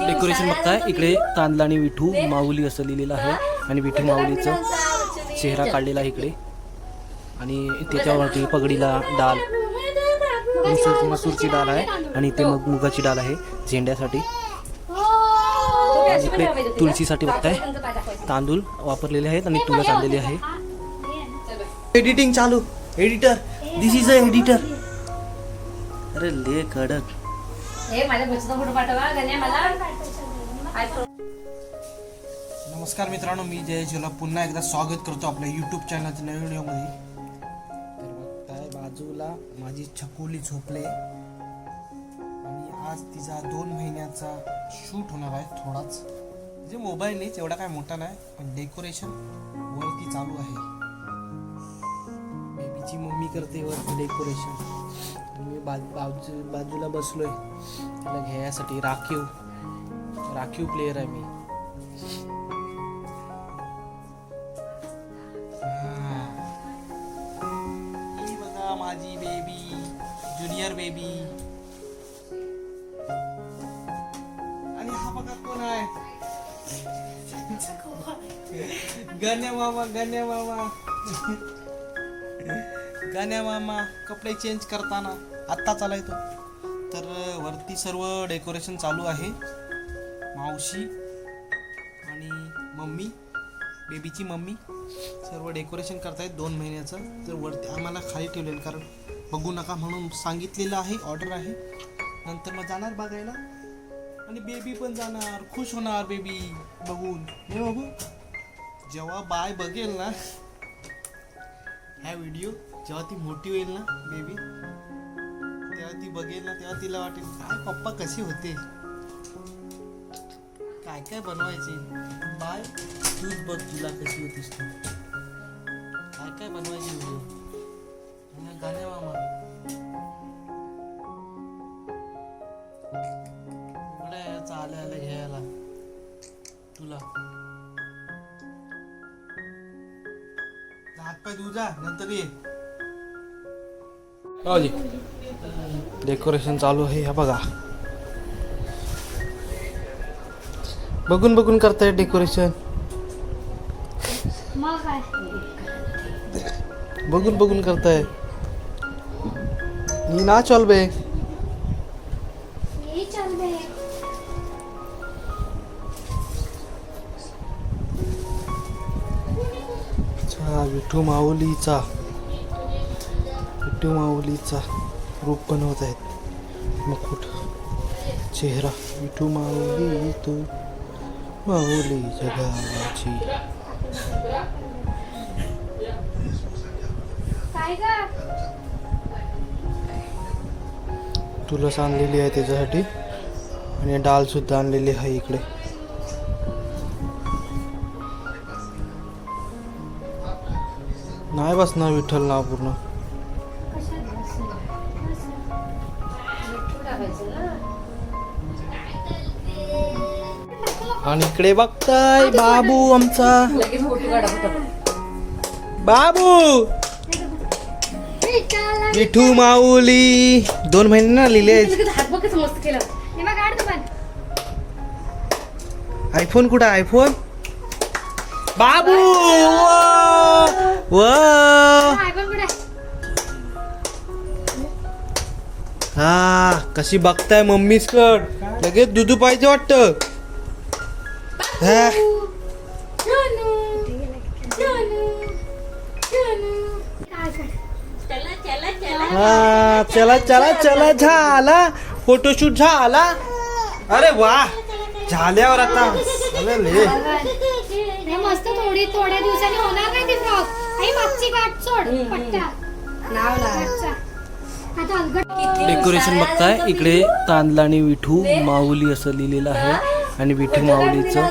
Decoration बघताय. इकडे तांदला आणि विठू माऊली असं लिहिलेलं आहे. आणि विठू माऊलीचं चेहरा काढलेला आहे इकडे. आणि त्याच्यावरती पगडीला डाल. मसूर मसूरची डाळ आहे. आणि इथे मग मुगाची डाळ आहे झेंड्यासाठी. इकडे तुळशीसाठी बघताय. तांदूळ वापरलेले आहेत आणि तुळस आणलेली आहे. एडिटिंग चालू. Editor. This is a editor अरे ले कडक. हे माझ्या बचत फोटो पाठवा गण्या मला. नमस्कार मित्रांनो मी जय झोला पुन्हा एकदा स्वागत करतो आपल्या यूट्यूब चॅनलच्या नवीन व्हिडिओमध्ये. तर बघताय बाजूला माझी छकुली झोपले. आणि आज तिचा दोन महिन्याचा शूट होणार आहे थोडाच. म्हणजे मोबाईल नाही एवढा काय मोठा नाही पण डेकोरेशन वरती चालू आहे. बेबीची मम्मी करते वरती डेकोरेशन मी बाजू बाजू बाजूला बसलोय. त्याला घ्यायसाठी राखीव. राखीव प्लेयर आहे मी. बघा माझी बेबी ज्युनियर बेबी आणि हा बघा कोण आहे? गण्या मामा गण्या मामा. गाण्या मामा कपडे चेंज करताना आत्ता चालाय तर वरती सर्व डेकोरेशन चालू आहे. मावशी आणि मम्मी बेबीची मम्मी सर्व डेकोरेशन करतायत दोन महिन्याचं. तर वरती आम्हाला खाली ठेवलेलं कारण बघू नका म्हणून सांगितलेलं आहे ऑर्डर आहे. नंतर मग जाणार बघायला. आणि बेबी पण जाणार. खुश होणार बेबी बघून. हे बघू. जेव्हा बाय बघेल ना ह्या व्हिडिओ जेव्हा ती मोठी होईल ना बेबी तेव्हा ती बघेल ना तेव्हा तिला वाटेल काय पप्पा कसे होते? काय काय बनवायचे? बाय तूच बघ तुला कशी होतीस तू. काय काय बनवायचे व्हिडिओ गाण्या मामा. यायचं आल्या आल्या घ्यायला तुला. हात पाय तू जा नंतर ये. डेकोरेशन चालू आहे ह्या बघा. बघून बघून करताय डेकोरेशन बघून बघून करताय. नी ना चल बे विठू माऊलीचा. विठू माऊलीचा रूप बनवत आहेत. मुकुट चेहरा विठू माऊली तू माऊली जगाची. तुलस आणलेली आहे त्याच्यासाठी? आणि डाळ सुद्धा आणलेली आहे इकडे. नाही बसणार विठ्ठल नाव पूर्ण. आणि इकडे बघताय बाबू आमचा. बाबू! मिठू माऊली. दोन महिने ना लिहिले आयफोन कुठं? आयफोन? बाबू! व! हा कशी बघताय मम्मीच कड लगेच दुधू पाहिजे वाटतं. हा. जानू जानू जानू काय कर चला चला चला. हा चला चला चला झाला. फोटोशूट झाला. अरे वा झाल्यावर आता. अरे ले मस्त थोडी थोड्या दिवसांनी होणार नाही ती फ्रॉक आई मागची गाठ सोड पट्टा नाव गाठचा. आता अलगट डेकोरेशन बघताय? इकडे तांदला आणि विठू माऊली असं लिहिलेलं आहे. आणि विठू माऊलीचं.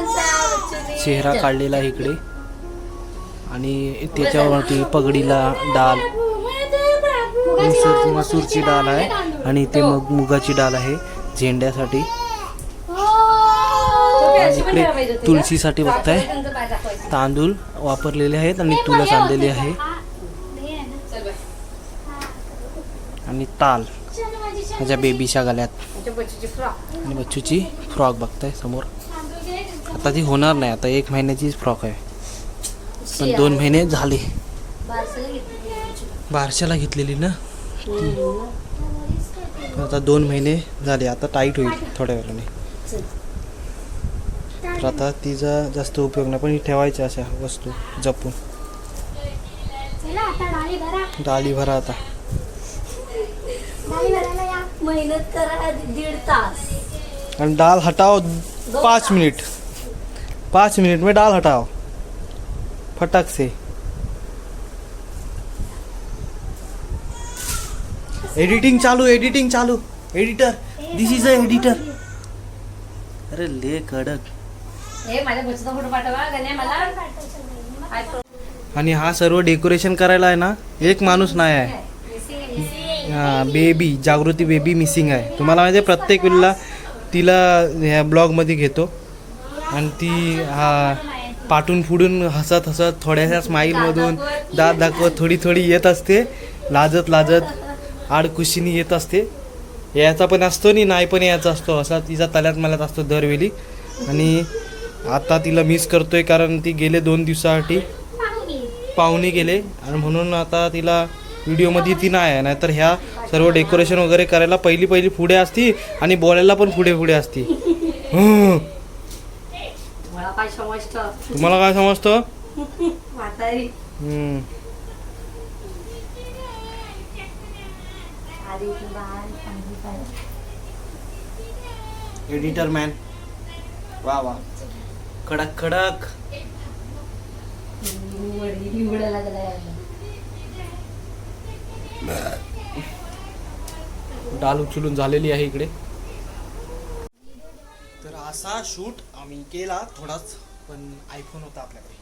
चेहरा काढलेला आहे इकडे. आणि त्याच्यावरती पगडीला डाल. मसूर मसूरची डाळ आहे आणि इथे मग मुगाची डाळ आहे झेंड्यासाठी. इकडे तुळशीसाठी बघताय. तांदूळ वापरलेले आहेत आणि तुळस आणलेली आहे. आणि ताल. माझ्या बेबीच्या गळ्यात. आणि बच्चूची फ्रॉक बघताय समोर. आता ती होणार नाही आता एक महिन्याचीच फ्रॉक आहे. पण दोन महिने झाले. बारशाला घेतलेली. ना? पण आता दोन महिने झाले आता टाईट होईल थोड्या वेळाने. तर आता तिचा जास्त उपयोग नाही पण ही ठेवायच्या अशा वस्तू जपून. डाळी भरा. डाळी भरा आता. डाळी भरायला या. मेहनत करा दीड तास. आणि डाल हटाओ पाँच मिनट. पाँच मिनट में डाल हटाओ। फटक से। एडिटिंग चालू एडिटिंग चालू। Editor this is a editor अरे ले कडक। आणि हा सर्व डेकोरेशन करायला आहे ना एक माणूस नाही आहे. हा बेबी जागृती बेबी मिसिंग आहे. तुम्हाला माहिती आहे प्रत्येक वेळेला तिला ह्या ब्लॉगमध्ये घेतो. आणि ती हा पाठून फुडून हसत हसत थोड्याशा स्माईलमधून दात दाखवत थोडी थोडी येत असते लाजत लाजत आडकुशीने येत असते. याचा पण असतो आणि नाही पण याचा असतो. असा तिचा तल्यात मल्यात असतो दरवेळी. आणि आता तिला मिस करतोय कारण ती गेले दोन दिवसासाठी. पाहुणे गेले. आणि म्हणून आता तिला व्हिडिओमध्ये ती नाही आहे. नाहीतर ह्या सर्व डेकोरेशन वगैरे करायला पहिली पहिली पुढे असती आणि बोलायला पण पुढे पुढे असती. हं. काय समजत? तुम्हाला काय समजतं? म्हातारी. हं. एडिटर मॅन वा वा. कडक कडक. डाल उचलून झालेली आहे इकडे. असा शूट आम्ही केला थोडाच पण आयफोन होता आपल्याकडे.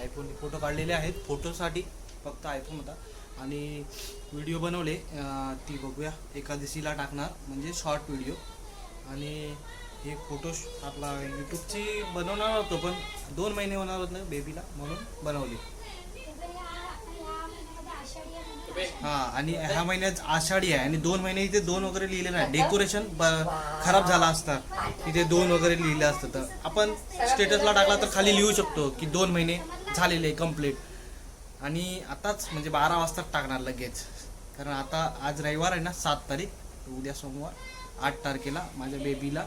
आयफोन फोटो काढलेले आहेत. फोटोसाठी फक्त आयफोन होता. आणि व्हिडिओ बनवले ती बघूया. एकादशीला टाकणार म्हणजे शॉर्ट व्हिडिओ आणि हे फोटो आपला यूट्यूबची बनवणार होतो पण दोन महिने होणार होतं ना बेबीला म्हणून बनवली. हा आणि ह्या महिन्यात आषाढी आहे आणि दोन महिने इथे दोन वगैरे लिहिले नाही डेकोरेशन खराब झाला असता. तिथे दोन वगैरे लिहिलं असतं तर. आपण स्टेटसला टाकला तर खाली लिहू शकतो की दोन महिने झालेले कंप्लीट आणि आताच म्हणजे बारा वाजता टाकणार लगेच. कारण आता आज रविवार आहे ना सात तारीख. तर उद्या सोमवार आठ तारखेला माझ्या बेबीला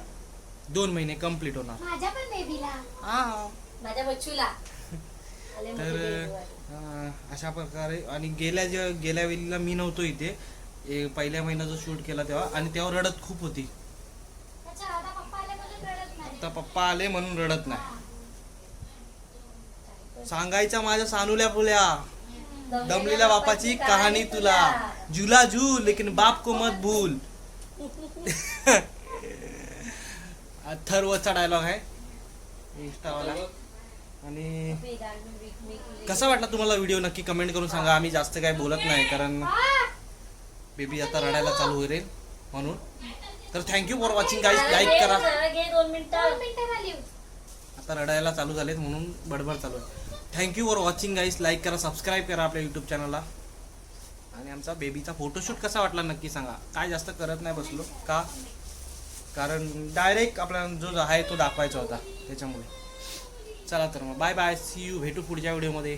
दोन महिने कंप्लीट होणार. माझ्या पण बेबीला हा. माझ्या बच्चूला. तर. अं, अशा प्रकारे आणि गेल्या जे गेल्या वेळेला मी नव्हतो इथे. पहिल्या महिन्याचा शूट केला तेव्हा. आणि तेव्हा रडत खूप होती. आता पप्पा आले म्हणून रडत नाही. सांगायच्या माझ्या सानुल्या फुल्या. दमलेल्या बापाची कहाणी तुला. जुला जू लेकिन बाप को मत भूल. अथर्वचा डायलॉग आहे. इंस्टावाला. आणि कसा वाटला तुम्हाला व्हिडिओ? नक्की कमेंट करून सांगा. आम्ही जास्त काय बोलत नाही कारण बेबी आता रडायला चालू होईल म्हणून. तर thank you for watching guys like करा. आता रडायला चालू झालेत म्हणून बडबड चालू आहे. Thank you for watching guys like करा सबस्क्राईब करा आपल्या यूट्यूब चॅनलला आणि आमचा बेबीचा फोटोशूट कसा वाटला नक्की सांगा. काय जास्त करत नाही बसलो. का? कारण डायरेक्ट आपला जो आहे तो दाखवायचा होता त्याच्यामुळे. चला तर मग. बाय बाय सी यू भेटू पुढच्या व्हिडिओमध्ये